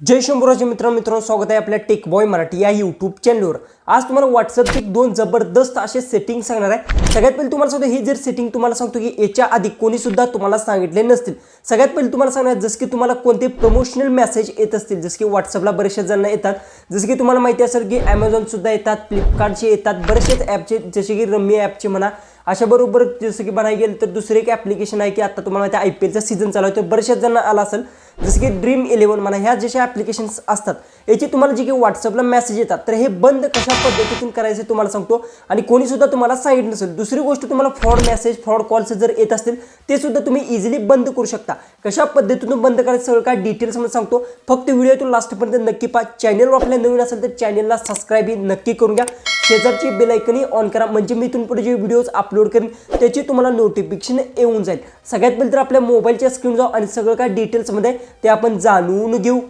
जय शंभूराजे मित्र मित्रांनो स्वागत आहे आपल्या टेक बॉय मराठी या यूट्यूब चॅनलवर आज तुम्हाला व्हॉट्सअपचे दोन जबरदस्त असे सेटिंग सांगणार आहे. सगळ्यात पहिले तुम्हाला सांगतो हे जर सेटिंग तुम्हाला सांगतो की याच्या आधी कोणी सुद्धा तुम्हाला सांगितले नसतील. सगळ्यात पहिले तुम्हाला सांगणार जसं की तुम्हाला कोणते प्रमोशनल मेसेज येत असतील जसं की व्हॉट्सअपला बरेचसे जण येतात. जसं की तुम्हाला माहिती असेल की ॲमेझॉनसुद्धा येतात फ्लिपकार्टचे येतात बरेचसेच ॲपचे जसे की रम्मी ॲपचे म्हणा अशा बरोबर जसं की म्हणायला गेलं तर दुसरं एक ॲप्लिकेशन आहे की आता तुम्हाला माहिती आय पी एलचा सीझन चालू आहे तर बऱ्याचशाच जणांना आला असेल. जसं की ड्रीम इलेव्हन म्हणा ह्या जशा ॲप्लिकेशन्स असतात याची तुम्हाला जे काही व्हॉट्सअपला मेसेज येतात तर हे बंद कशा पद्धतीतून करायचं तुम्हाला सांगतो. आणि कोणीसुद्धा तुम्हाला सांगितलं नसेल दुसरी गोष्ट तुम्हाला फ्रॉड मेसेज फ्रॉड कॉल्स जर येत असतील ते सुद्धा तुम्ही इझिली बंद करू शकता. कशा पद्धतीतून बंद करायचं सगळं काय डिटेल्स मला सांगतो. फक्त व्हिडिओतून लास्टपर्यंत नक्की पहा. चॅनलवर आपल्या नवीन असेल तर चॅनलला सबस्क्राईब नक्की करून घ्या. शेजारची बेलायकनी ऑन करा. म्हणजे मी इथून पुढे जे व्हिडिओज अपलोड करेन त्याची तुम्हाला नोटिफिकेशन येऊन जाईल. सगळ्यात पहिले तर आपल्या मोबाईलच्या स्क्रीन जाऊ आणि सगळं काय डिटेल्समध्ये ते आपण जाणून घेऊ.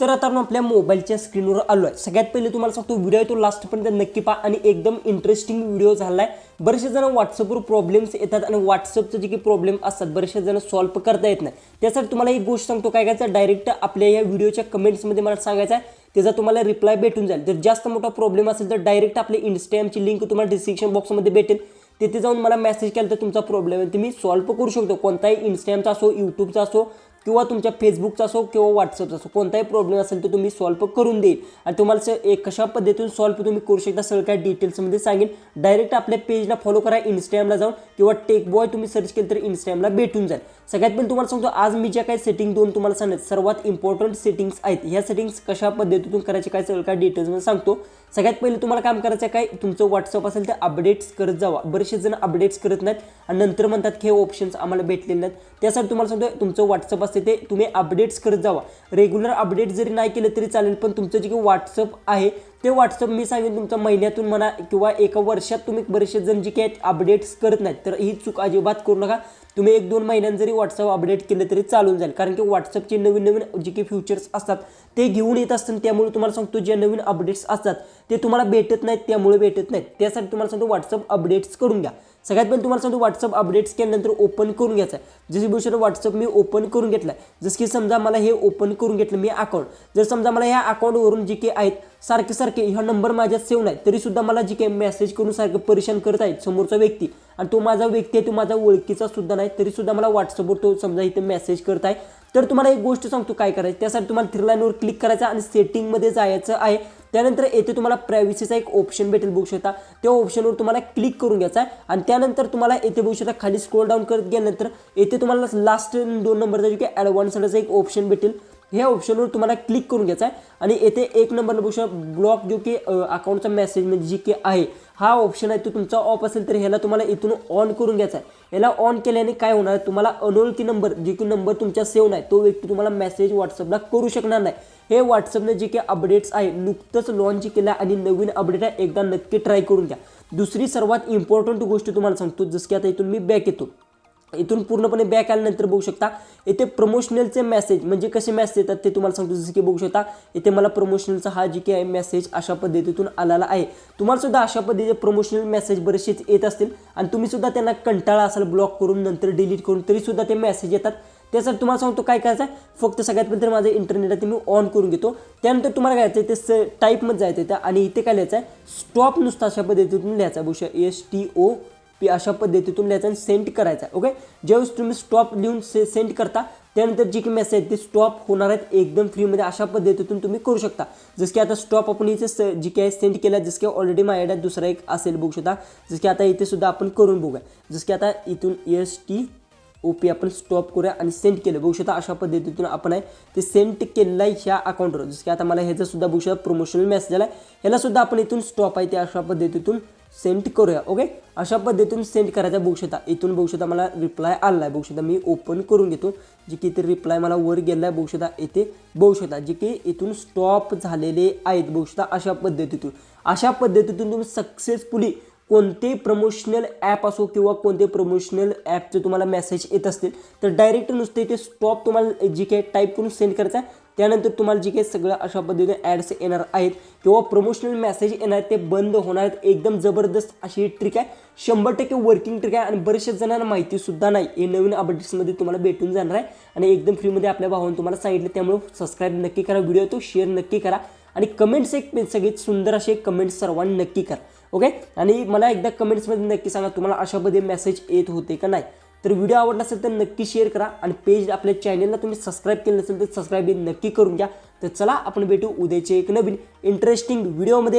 तर आता आपण आपल्या मोबाईलच्या स्क्रीनवर आलो आहे सगळ्यात पहिले तुम्हाला सांगतो व्हिडिओ तो लास्टपर्यंत नक्की पहा आणि एकदम इंटरेस्टिंग व्हिडिओ झाला आहे बरेचसे जण व्हॉट्सअपवर प्रॉब्लेम्स येतात आणि व्हॉट्सअपचे जे की प्रॉब्लेम असतात बरेचसे जण सॉल्व्ह करता येत नाही. त्यासाठी तुम्हाला एक गोष्ट सांगतो काय करायचं? डायरेक्ट आपल्या या व्हिडिओच्या कमेंट्समध्ये मला सांगायचं आहे त्याचा तुम्हाला रिप्लाय भेटून जाईल. जर जास्त मोठा प्रॉब्लेम असेल तर डायरेक्ट आपले इंस्टाग्रामची लिंक तुम्हाला डिस्क्रिप्शन बॉक्समध्ये भेटेल. तिथे जाऊन मला मेसेज केला तर तुमचा प्रॉब्लेम आहे. तुम्ही सॉल्व्ह करू शकतो. कोणताही इंस्टाग्रामचा असो यूट्यूबचा असो किंवा तुमच्या फेसबुकचा असो किंवा व्हॉट्सअपचा असो कोणताही प्रॉब्लेम असेल तर तुम्ही सॉल्व करून देईल. आणि तुम्हाला स- एक कशा पद्धतीने सॉल्व तुम्ही करू शकता सगळं काय डिटेल्समध्ये सांगेन. डायरेक्ट आपल्या पेजला फॉलो करा इंस्टाग्रामला जाऊन किंवा टेक बॉय तुम्ही सर्च केलं तर इंस्टाग्रामला भेटून जाईल. सगळ्यात पहिले तुम्हाला सांगतो आज मी ज्या काही सेटिंग दोन तुम्हाला सांगत सर्वात इम्पॉर्टंट सेटिंग्स आहेत. ह्या सेटिंग्स कशा पद्धतीतून करायचे काय सगळं काय डिटेल्समध्ये सांगतो. सगळ्यात पहिले तुम्हाला काम करायचं आहे काय? तुमचं व्हॉट्सअप असेल तर अपडेट्स करत जावा. बरेचसे जण अपडेट्स करत नाहीत आणि नंतर म्हणतात की हे ऑप्शन्स आम्हाला भेटलेले नाहीत. त्यासाठी तुम्हाला सांगतो तुमचं व्हॉट्सअप असते ते तुम्ही अपडेट्स करत जावा. रेग्युलर अपडेट जरी नाही केलं तरी चालेल पण तुमचं जे काही व्हॉट्सअप आहे ते व्हॉट्सअप मी सांगेन तुमच्या महिन्यातून म्हणा किंवा एका वर्षात तुम्ही बरेचसे जण जे काही अपडेट्स करत नाहीत. तर ही चूक अजिबात करू नका. तुम्ही एक दोन महिन्यात जरी व्हॉट्सअप अपडेट केलं तरी चालून जाईल. कारण की व्हॉट्सअपचे नवीन नवीन जे काही फ्युचर्स असतात ते घेऊन येत असतात त्यामुळे तुम्हाला सांगतो जे नवीन अपडेट्स असतात ते तुम्हाला भेटत नाहीत त्यामुळे भेटत नाहीत. त्यासाठी तुम्हाला सांगतो व्हॉट्सअप अपडेट्स करून घ्या. सगळ्यात पहिले तुम्हाला सांगतो व्हॉट्सअप अपडेट्स केल्यानंतर ओपन करून घ्यायचं आहे. जशी गोष्ट व्हॉट्सअप मी ओपन करून घेतलं आहे जसं की समजा मला हे ओपन करून घेतलं मी अकाउंट जर समजा मला ह्या अकाउंटवरून जे काही आहेत सारखे सारखे ह्या नंबर माझ्यात सेव्ह नाही तरीसुद्धा मला जे काही मेसेज करून सारखं परेशान करत आहेत समोरचा व्यक्ती आणि तो माझा व्यक्ती आहे तो माझा ओळखीचा सुद्धा नाही तरी सुद्धा मला व्हॉट्सअपवर तो समजा इथे मेसेज करत आहे. तर तुम्हाला एक गोष्ट सांगतो काय करायचं? त्यासाठी तुम्हाला थ्री लाईनवर क्लिक करायचं आणि सेटिंगमध्ये जायचं आहे. त्यानंतर येथे तुम्हाला प्रायव्हसीचा एक ऑप्शन भेटेल बघू शकता. त्या ऑप्शनवर तुम्हाला क्लिक करून घ्यायचा आहे. आणि त्यानंतर तुम्हाला येथे बघू शकता खाली स्क्रोल डाऊन करत गेल्यानंतर येथे तुम्हाला लास्ट दोन नंबरचा जे की ॲडव्हान्सचा एक ऑप्शन भेटेल. ह्या ऑप्शनवर तुम्हाला क्लिक करून घ्यायचा आहे. आणि येथे एक नंबरला बघू शकता ब्लॉक जो की अकाउंटचा मेसेज म्हणजे जी की आहे हा ऑप्शन आहे तो तुमचा ऑफ असेल तर ह्याला तुम्हाला इथून ऑन करून घ्यायचा आहे. याला ऑन केल्याने काय होणार तुम्हाला अनोळखी नंबर जे की नंबर तुमच्या सेव्ह नाही तो व्यक्ती तुम्हाला मेसेज व्हॉट्सअपला करू शकणार नाही. हे व्हॉट्सअपने जे काही अपडेट्स आहे नुकतंच लॉन्च केलं आणि नवीन अपडेट आहे एकदा नक्की ट्राय करून घ्या. दुसरी सर्वात इम्पॉर्टंट गोष्ट तुम्हाला सांगतो जसं की आता इथून मी बॅक येतो. इथून पूर्णपणे बॅक आल्यानंतर बघू शकता इथे प्रमोशनलचे मेसेज म्हणजे कसे मेसेज येतात ते तुम्हाला सांगतो. जसं की बघू शकता इथे मला प्रमोशनलचा हा जी काही आहे मेसेज अशा पद्धतीतून आलेला आहे. तुम्हाला सुद्धा अशा पद्धतीचे प्रमोशनल मेसेज बरेचसेच येत असतील आणि तुम्ही सुद्धा त्यांना कंटाळा असाल ब्लॉक करून नंतर डिलीट करून तरी सुद्धा ते मेसेज येतात. त्यासाठी तुम्हाला सांगतो काय करायचं आहे फक्त सगळ्यात पहिले माझं इंटरनेट आहे ते मी ऑन करून घेतो. त्यानंतर तुम्हाला काय करायचं आहे ते स टाईपमध्ये जायचं आहे त्या आणि इथे काय लिहायचं आहे स्टॉप नुसतं अशा पद्धतीतून लिहायचं आहे बघू एस टी ओ पी अशा पद्धतीतून लिहायचं आणि सेंड करायचा आहे ओके ज्यावेळेस तुम्ही स्टॉप लिहून से सेंड करता त्यानंतर जी की मेसेज ते स्टॉप होणार आहेत एकदम फ्रीमध्ये अशा पद्धतीतून तुम्ही करू शकता. जसं की आता स्टॉप आपण इथे स जी आहे सेंड केलं जसं की ऑलरेडी माझ्याकडे दुसरा एक असेल बघू शकता. जसं की आता इथे सुद्धा आपण करून बघूया. जसं की आता इथून एस टी ओ पी आपण स्टॉप करूया आणि सेंड केलं. बघू शकता अशा पद्धतीतून आपण आहे ते सेंड केलेलं आहे ह्या अकाउंटवर जसं की आता मला ह्याचं सुद्धा बघू शकता प्रमोशनल मेसेज आला आहे ह्याला सुद्धा आपण इथून स्टॉप आहे ते अशा पद्धतीतून सेंड करूया ओके अशा पद्धतीतून सेंड करायचा बघू शकता इथून बघू शकता मला रिप्लाय आला आहे बघू शकता मी ओपन करून घेतो. जे की इथे रिप्लाय मला वर गेला आहे बघू शकता इथे बघू शकता जे की इथून स्टॉप झालेले आहेत बघू शकता अशा पद्धतीतून. अशा पद्धतीतून तुम्ही सक्सेसफुली कोणते प्रमोशनल ॲप असो किंवा कोणते प्रमोशनल ॲपचे तुम्हाला मेसेज येत असतील तर डायरेक्ट नुसते ते स्टॉप तुम्हाला जे काही टाईप करून सेंड करायचं आहे. त्यानंतर तुम्हाला जे काही सगळं अशा पद्धतीने ॲड्स येणार आहेत किंवा प्रमोशनल मेसेज येणार आहेत ते बंद होणार आहेत. एकदम जबरदस्त अशी ट्रिक आहे. शंभर टक्के वर्किंग ट्रिक आहे आणि बरेचशा जणांना माहितीसुद्धा नाही. हे नवीन अपडेट्समध्ये तुम्हाला भेटून जाणार आहे. आणि एकदम फ्रीमध्ये आपल्या भावाने तुम्हाला सांगितलं त्यामुळे सबस्क्राईब नक्की करा. व्हिडिओ तो शेअर नक्की करा. आणि कमेंट्स एक सगळीत सुंदर असे कमेंट्स सर्वांनी नक्की करा. ओके आणि मला एकदा कमेंट्समध्ये नक्की सांगा तुम्हाला अशा पद्धतीने मेसेज येत होते का नाही? तर व्हिडिओ आवडला असेल तर नक्की शेअर करा आणि पेज आपल्या चॅनलला तुम्ही सबस्क्राईब केलं नसेल तर सबस्क्राईब नक्की करून घ्या. तर चला आपण भेटू उद्याचे एक नवीन इंटरेस्टिंग व्हिडिओमध्ये